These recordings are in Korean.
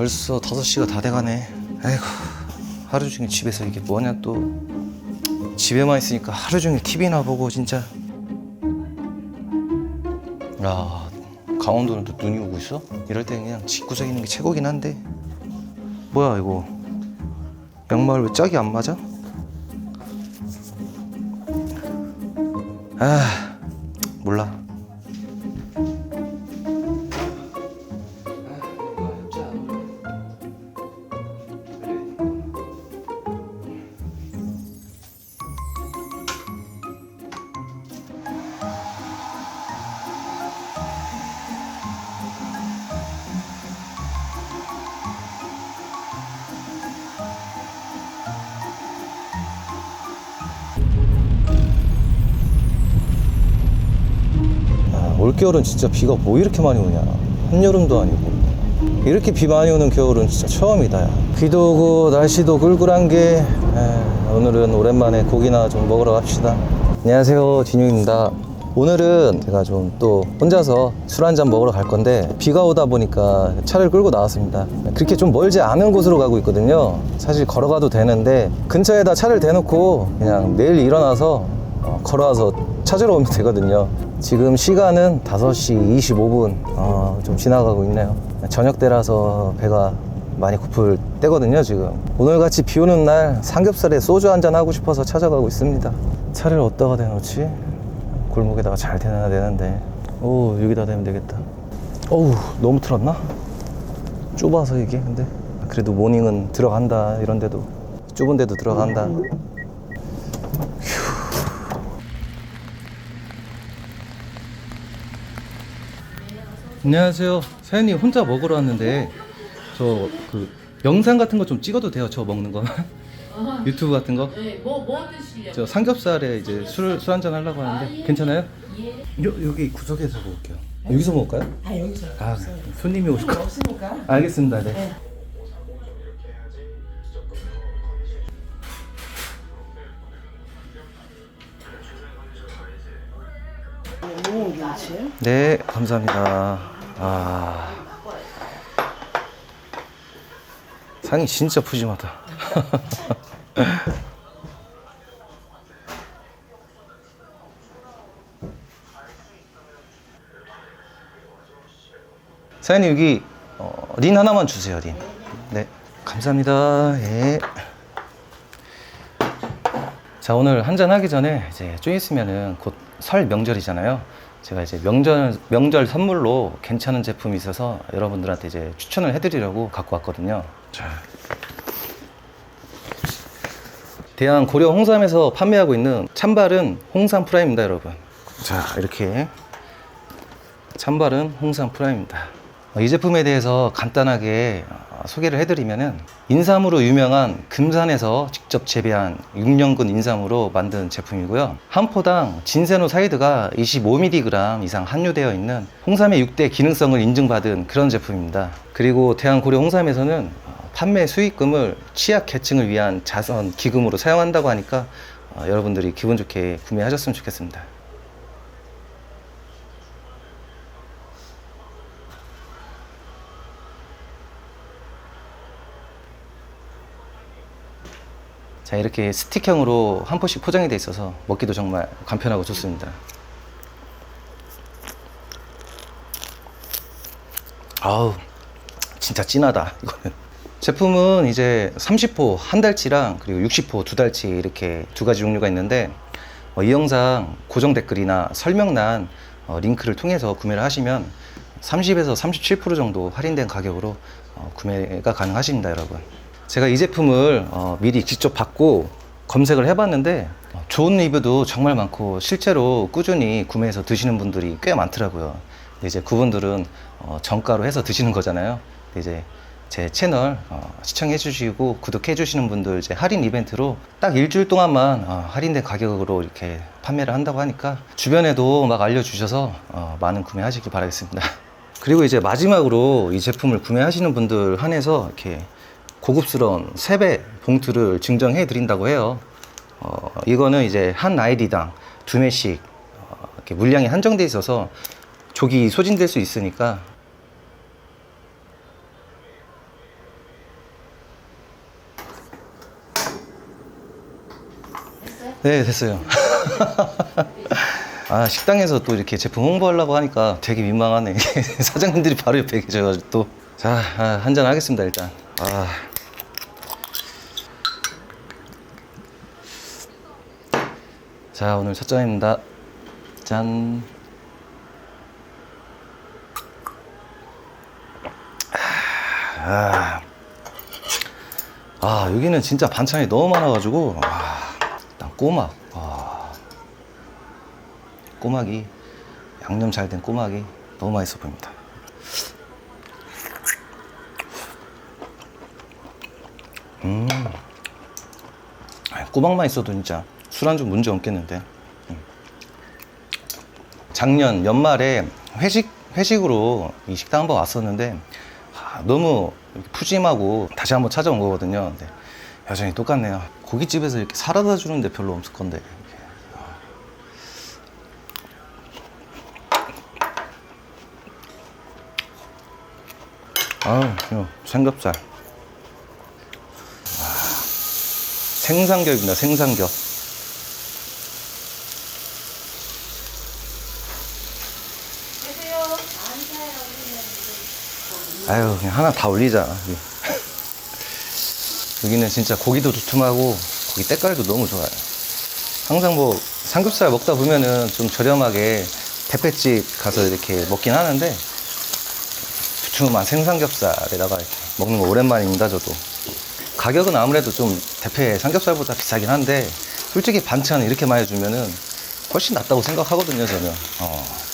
벌써 5시가 다 돼가네. 아이고, 하루 종일 집에서 이게 뭐냐 또. 집에만 있으니까 하루 종일 TV나 보고 진짜. 야, 강원도는 또 눈이 오고 있어? 이럴 때 그냥 집구석에 있는 게 최고긴 한데. 뭐야 이거? 양말 왜 짝이 안 맞아? 아, 올겨울은 진짜 비가 뭐 이렇게 많이 오냐. 한여름도 아니고. 이렇게 비 많이 오는 겨울은 진짜 처음이다 야. 비도 오고 날씨도 꿀꿀한 게 에, 오늘은 오랜만에 고기나 좀 먹으러 갑시다. 안녕하세요 진용입니다. 오늘은 제가 좀 또 혼자서 술 한 잔 먹으러 갈 건데 비가 오다 보니까 차를 끌고 나왔습니다. 그렇게 좀 멀지 않은 곳으로 가고 있거든요. 사실 걸어가도 되는데 근처에다 차를 대놓고 그냥 내일 일어나서 어, 걸어와서 찾으러 오면 되거든요. 지금 시간은 5시 25분 어, 좀 지나가고 있네요. 저녁 때라서 배가 많이 고플 때거든요, 지금. 오늘같이 비 오는 날 삼겹살에 소주 한잔 하고 싶어서 찾아가고 있습니다. 차를 어디다가 대놓지? 골목에다가 잘 대놔야 되는데. 오, 여기다 대면 되겠다. 어우, 너무 틀었나? 좁아서 이게, 근데. 그래도 모닝은 들어간다, 이런 데도. 좁은 데도 들어간다. 안녕하세요. 사연님 혼자 먹으러 왔는데 저 그 영상 같은 거 좀 찍어도 돼요? 저 먹는 거 유튜브 같은 거? 네, 뭐, 뭐 드시려고? 저 삼겹살에 이제 술술 한잔 하려고 하는데 괜찮아요? 요 여기 구석에서 먹을게요. 여기서 먹을까요? 아, 여기서. 아 손님이 오실 거. 없으니까. 알겠습니다. 네. 네. 감사합니다. 아. 상이 진짜 푸짐하다. 사장님 여기 어, 린 하나만 주세요, 린. 네, 감사합니다. 예. 자 오늘 한잔 하기 전에 이제 좀 있으면은 곧 설 명절이잖아요. 제가 이제 명절 명절 선물로 괜찮은 제품이 있어서 여러분들한테 이제 추천을 해드리려고 갖고 왔거든요. 자. 대한 고려 홍삼에서 판매하고 있는 찬발은 홍삼 프라임입니다, 여러분. 자 이렇게 찬발은 홍삼 프라임입니다. 어, 이 제품에 대해서 간단하게 어, 소개를 해드리면은 인삼으로 유명한 금산에서 직접 재배한 6년근 인삼으로 만든 제품이고요. 한 포당 진세노 사이드가 25mg 이상 함유되어 있는 홍삼의 6대 기능성을 인증받은 그런 제품입니다. 그리고 대한고려 홍삼에서는 어, 판매 수익금을 취약 계층을 위한 자선 기금으로 사용한다고 하니까 어, 여러분들이 기분 좋게 구매하셨으면 좋겠습니다. 자 이렇게 스틱형으로 한 포씩 포장이 돼 있어서 먹기도 정말 간편하고 좋습니다. 아우 진짜 진하다 이거는. 제품은 이제 30포 한 달치랑 그리고 60포 두 달치 이렇게 두 가지 종류가 있는데 어, 이 영상 고정 댓글이나 설명란 어, 링크를 통해서 구매를 하시면 30에서 37% 정도 할인된 가격으로 어, 구매가 가능하십니다, 여러분. 제가 이 제품을 어, 미리 직접 받고 검색을 해봤는데 어, 좋은 리뷰도 정말 많고 실제로 꾸준히 구매해서 드시는 분들이 꽤 많더라고요. 이제 그분들은 어, 정가로 해서 드시는 거잖아요. 이제 제 채널 어, 시청해 주시고 구독해 주시는 분들 이제 할인 이벤트로 딱 일주일 동안만 어, 할인된 가격으로 이렇게 판매를 한다고 하니까 주변에도 막 알려주셔서 어, 많은 구매하시길 바라겠습니다. 그리고 이제 마지막으로 이 제품을 구매하시는 분들 한해서 이렇게 고급스러운 세배 봉투를 증정해 드린다고 해요. 어, 이거는 이제 한 아이디당 두 매씩 어, 이렇게 물량이 한정돼 있어서 조기 소진될 수 있으니까 네 됐어요. 아 식당에서 또 이렇게 제품 홍보하려고 하니까 되게 민망하네. 사장님들이 바로 옆에 계셔가지고 또자 아, 한잔 하겠습니다 일단. 아. 자, 오늘 첫 잔입니다. 짠. 아. 아, 여기는 진짜 반찬이 너무 많아가지고, 아, 일단 꼬막. 아. 꼬막이, 양념 잘 된 꼬막이 너무 맛있어 보입니다. 음. 아, 꼬막만 있어도 진짜 술안주 문제 없겠는데. 음. 작년 연말에 회식, 회식으로 이 식당 한번 왔었는데, 아, 너무 푸짐하고 다시 한번 찾아온 거거든요. 근데 여전히 똑같네요. 고깃집에서 이렇게 사라다 주는데 별로 없을 건데. 아유, 요 삼겹살. 와, 생삼겹입니다, 생삼겹. 아유, 그냥 하나 다 올리자. 여기. 여기는 진짜 고기도 두툼하고 고기 때깔도 너무 좋아요. 항상 뭐 삼겹살 먹다 보면은 좀 저렴하게 대패집 가서 이렇게 먹긴 하는데 두툼한 생삼겹살에다가 먹는 거 오랜만입니다, 저도. 가격은 아무래도 좀 대패 삼겹살보다 비싸긴 한데 솔직히 반찬 이렇게 많이 주면은 훨씬 낫다고 생각하거든요, 저는. 어.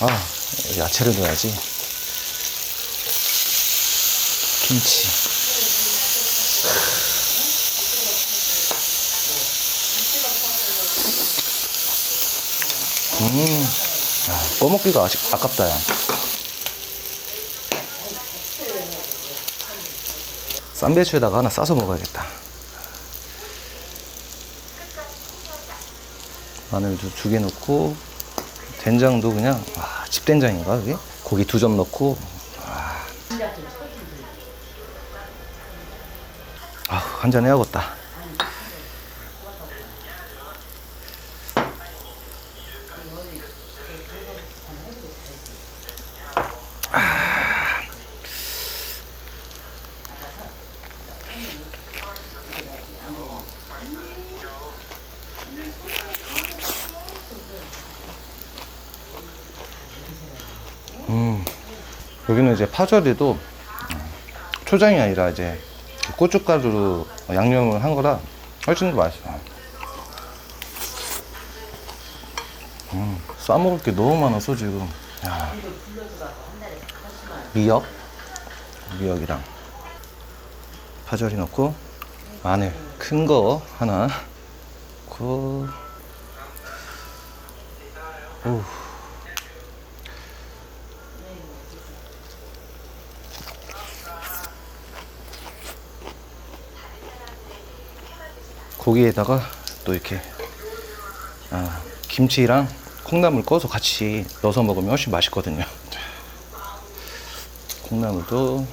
아, 야채를 넣어야지. 김치. 음, 아, 꺼먹기가 아직 아깝다, 야. 쌈배추에다가 하나 싸서 먹어야겠다. 마늘도 두개 넣고, 된장도 그냥, 와, 집된장인가, 그게? 고기 두 점 넣고, 와. 아, 한잔 해야겠다. 이제 파절이도 초장이 아니라 이제 고춧가루로 양념을 한 거라 훨씬 더 맛있어요. 음, 싸먹을 게 너무 많아서 지금. 야. 미역, 미역이랑 파절이 넣고 마늘 큰 거 하나 넣고 오. 고기에다가 또 이렇게 아, 김치랑 콩나물 꺼서 같이 넣어서 먹으면 훨씬 맛있거든요. 콩나물도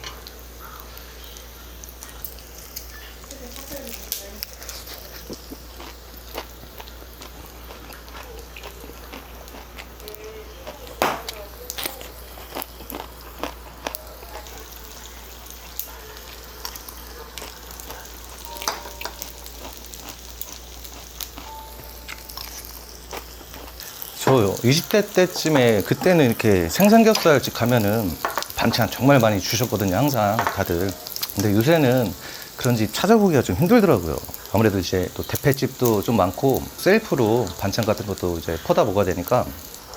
저 20대 때쯤에 그때는 이렇게 생삼겹살집 가면은 반찬 정말 많이 주셨거든요 항상 다들. 근데 요새는 그런 집 찾아보기가 좀 힘들더라고요. 아무래도 이제 또 대패집도 좀 많고 셀프로 반찬 같은 것도 이제 퍼다 먹어야 되니까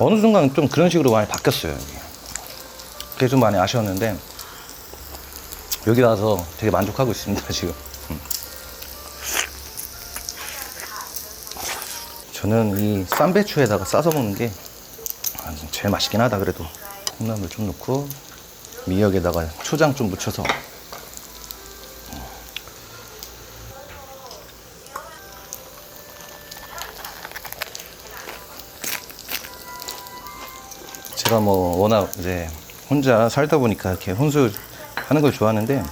어느 순간 좀 그런 식으로 많이 바뀌었어요 여기. 그게 좀 많이 아쉬웠는데 여기 와서 되게 만족하고 있습니다 지금 저는 이 쌈배추에다가 싸서 먹는 게 아, 제일 맛있긴 하다 그래도 콩나물 좀 넣고 미역에다가 초장 좀 묻혀서 제가 뭐 워낙 이제 혼자 살다 보니까 이렇게 혼술 하는 걸 좋아하는데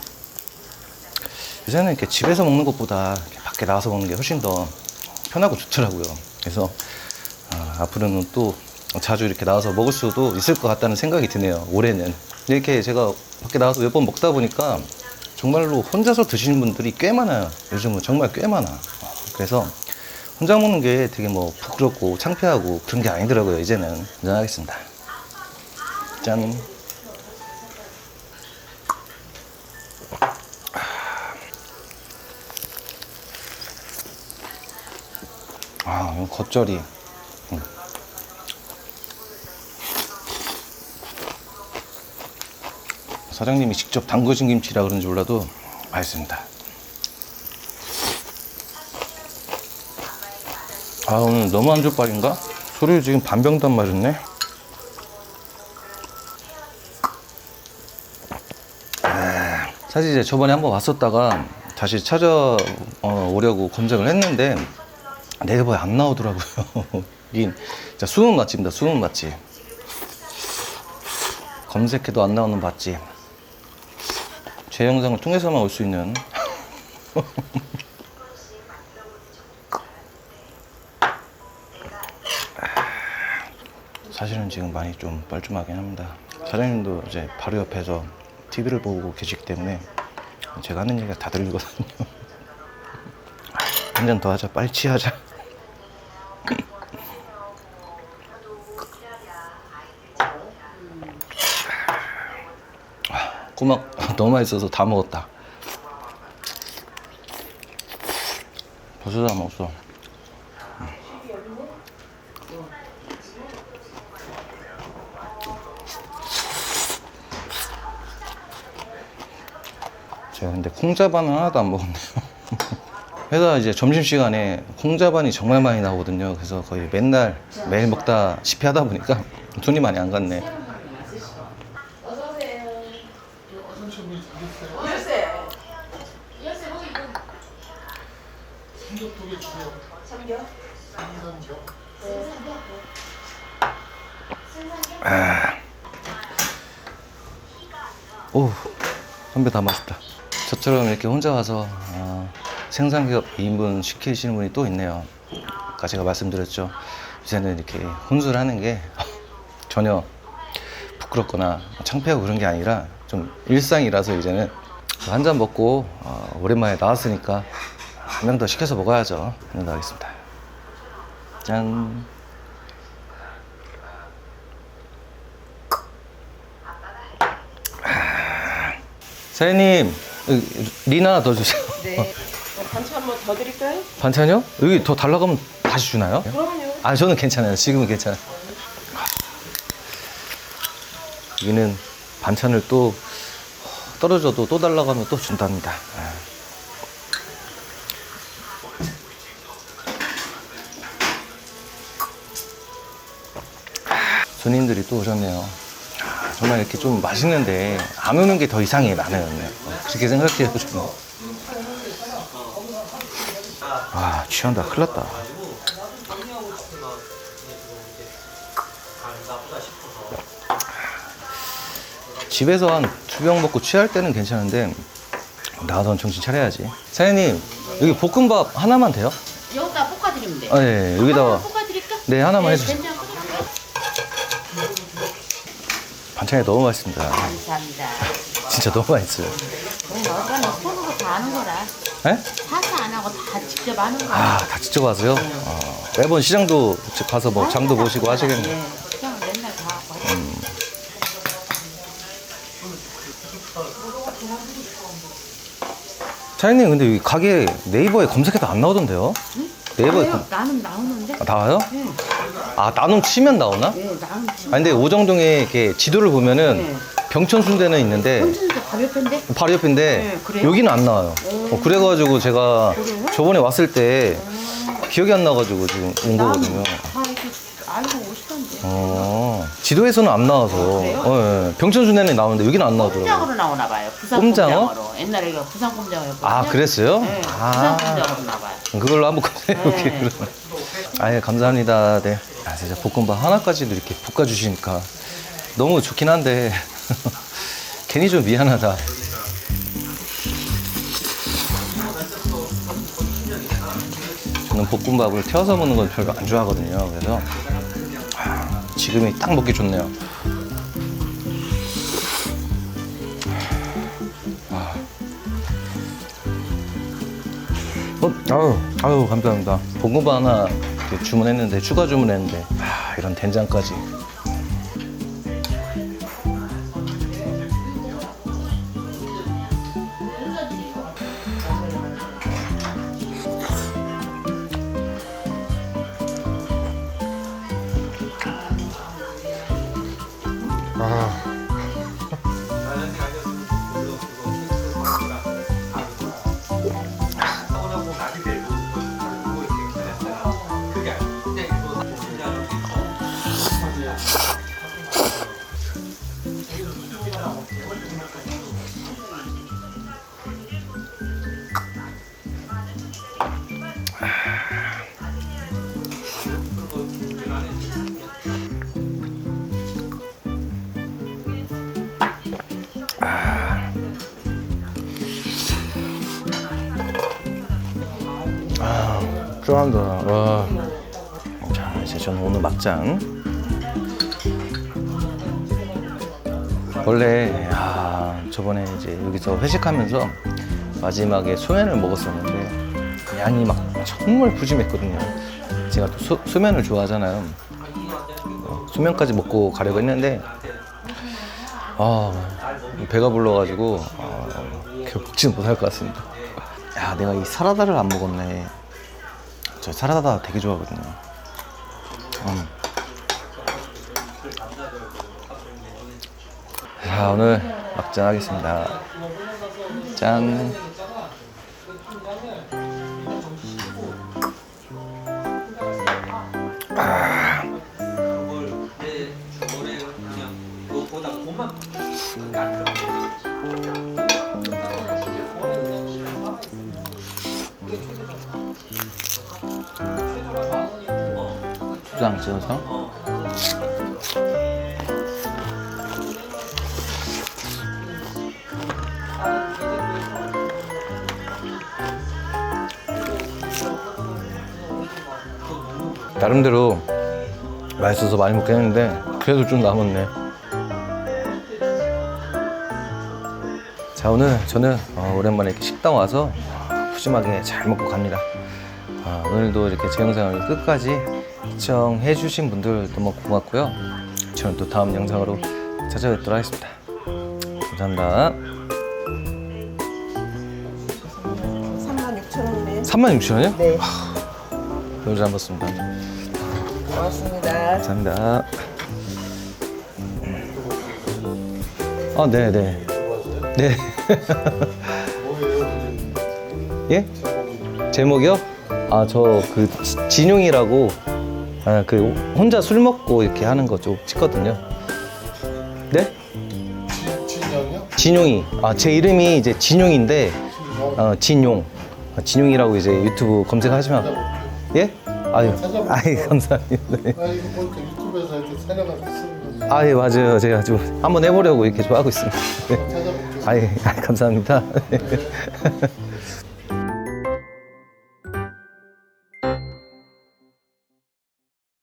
요새는 이렇게 집에서 먹는 것보다 밖에 나와서 먹는 게 훨씬 더 편하고 좋더라고요. 그래서 아, 앞으로는 또 자주 이렇게 나와서 먹을 수도 있을 것 같다는 생각이 드네요. 올해는 이렇게 제가 밖에 나가서 몇 번 먹다 보니까 정말로 혼자서 드시는 분들이 꽤 많아요. 요즘은 정말 꽤 많아. 어, 그래서 혼자 먹는 게 되게 뭐 부끄럽고 창피하고 그런 게 아니더라고요. 이제는 인정하겠습니다. 짠. 아, 겉절이. 음. 사장님이 직접 담그신 김치라 그런지 몰라도 맛있습니다. 아, 오늘 너무 안 족발인가? 소리 지금 반병단 맞았네. 아, 사실 이제 저번에 한번 왔었다가 다시 찾아오려고 검색을 했는데 네이버에 안 나오더라고요. 여긴 숨은 맛집입니다. 숨은 맛집. 검색해도 안 나오는 맛집. 제 영상을 통해서만 올 수 있는. 사실은 지금 많이 좀 뻘쭘하긴 합니다. 사장님도 이제 바로 옆에서 TV를 보고 계시기 때문에 제가 하는 얘기가 다 들리거든요. 한 잔 더 하자. 빨리 취하자. 꼬막 너무 맛있어서 다 먹었다. 벌써 다 먹었어. 제가 근데 콩자반은 하나도 안 먹었네요. 회사 이제 점심시간에 콩자반이 정말 많이 나오거든요. 그래서 거의 맨날 매일 먹다시피 하다 보니까 돈이 많이 안 갔네. 오, 선배 다 맛있다. 저처럼 이렇게 혼자 와서 어, 생산기업 2인분 시키시는 분이 또 있네요. 아까 제가 말씀드렸죠. 요새는 이렇게 혼술하는 게 전혀 부끄럽거나 창피하고 그런 게 아니라 좀 일상이라서 이제는 한 잔 먹고 어, 오랜만에 나왔으니까 한명 더 시켜서 먹어야죠. 한잔 나가겠습니다. 짠. 사장님, 여기 리나 더 주세요. 네. 어, 반찬 한 번 더 드릴까요? 반찬이요? 여기 더 달라고 하면 다시 주나요? 그럼요. 아, 저는 괜찮아요. 지금은 괜찮아요. 여기는 반찬을 또 떨어져도 또 달라고 하면 또 준답니다. 손님들이 또 오셨네요. 아, 정말 이렇게 좀 맛있는데 안 오는 게 더 이상해 나는 어, 그렇게 생각해요 저는. 아 취한다 큰일 났다 집에서 한 두 병 먹고 취할 때는 괜찮은데 나가서 정신 차려야지 사장님 여기 볶음밥 하나만 돼요? 여기다 볶아드리면 돼. 아, 예, 여기다가 볶아드릴까? 네 하나만 해주세요 된장 끓여. 반찬이 너무 맛있습니다 감사합니다. 진짜 너무 맛있어요 너가는 손으로 다 하는 거라. 네? 사서 안 하고 다 직접 하는 거야. 아 다 직접 와서요? 어, 매번 시장도 직접 가서 뭐 장도 보시고 하시겠네요 예, 그냥 맨날 다 하고. 사장님 근데 여기 가게 네이버에 검색해도 안 나오던데요? 네이버에 검... 나는 나오는데? 아, 나와요? 네. 아 나눔 치면 나오나? 네, 나는. 아 근데 오정동에 이렇게 지도를 보면은 네. 병천 순대는 있는데 혼자서 가볍던데? 바로 옆인데 네, 그래요? 여기는 안 나와요. 어, 그래가지고 제가 그래요? 저번에 왔을 때 기억이 안 나가지고 지금 온 거거든요. 다 이렇게 알고 오시던데. 어, 지도에서는 안 나와서 그래요? 어, 예. 병천 순대는 나오는데 여기는 안 나오더라고요. 꼼장으로 나오나 봐요. 부산 꼼장어? 꼼장어로. 옛날에 이거 부산 꼼장어였거든요. 아 그랬어요? 네, 부산 아 꼼장어로 나봐요. 그걸로 한번 꺼내볼게요. 네. 그러면. 아예 감사합니다. 네. 아 진짜 볶음밥 하나까지도 이렇게 볶아주시니까 너무 좋긴 한데 괜히 좀 미안하다. 저는 볶음밥을 태워서 먹는 건 별로 안 좋아하거든요. 그래서 아, 지금이 딱 먹기 좋네요. 어, 아유, 아유, 감사합니다. 볶음밥 하나 이렇게 주문했는데, 추가 주문했는데, 아, 이런 된장까지. 쫄한다. 와. 자, 이제 저는 오늘 막장. 원래 아, 저번에 이제 여기서 회식하면서 마지막에 소면을 먹었었는데 양이 막 정말 푸짐했거든요. 제가 또 소, 소면을 좋아하잖아요. 어, 소면까지 먹고 가려고 했는데 아 배가 불러가지고 아, 먹지는 못할 것 같습니다. 야 내가 이 사라다를 안 먹었네. 저 사라다 되게 좋아하거든요. 음. 자, 오늘 막장 하겠습니다. 짠. 찍어서. 나름대로 맛있어서 많이 먹긴 했는데 그래도 좀 남았네. 자 오늘 저는 어, 오랜만에 이렇게 식당 와서 어, 푸짐하게 잘 먹고 갑니다. 아, 오늘도 이렇게 제 영상을 끝까지 시청해 주신 분들 너무 고맙고요. 저는 또 다음 영상으로 찾아뵙도록 하겠습니다. 감사합니다. 36,000원이네. 36,000원이요? 네. 너무 잘 먹습니다. 고맙습니다. 감사합니다. 아, 네, 네. 네. 예? 제목이요? 아, 저 그 진용이라고 아, 그 혼자 술 먹고 이렇게 하는 거 좀 찍거든요. 네? 진영이요? 진용이. 아, 제 이름이 이제 진용인데 어, 진용. 아, 진용이라고 이제 유튜브 검색하시면 예? 아유, 아유 감사합니다. 네. 아 이거 보니까 유튜브에서 이렇게 촬영하고 쓰는 거지. 아, 예, 맞아요. 제가 좀 한번 해보려고 이렇게 좋아하고 있습니다. 네. 찾아볼게요. 아예 감사합니다.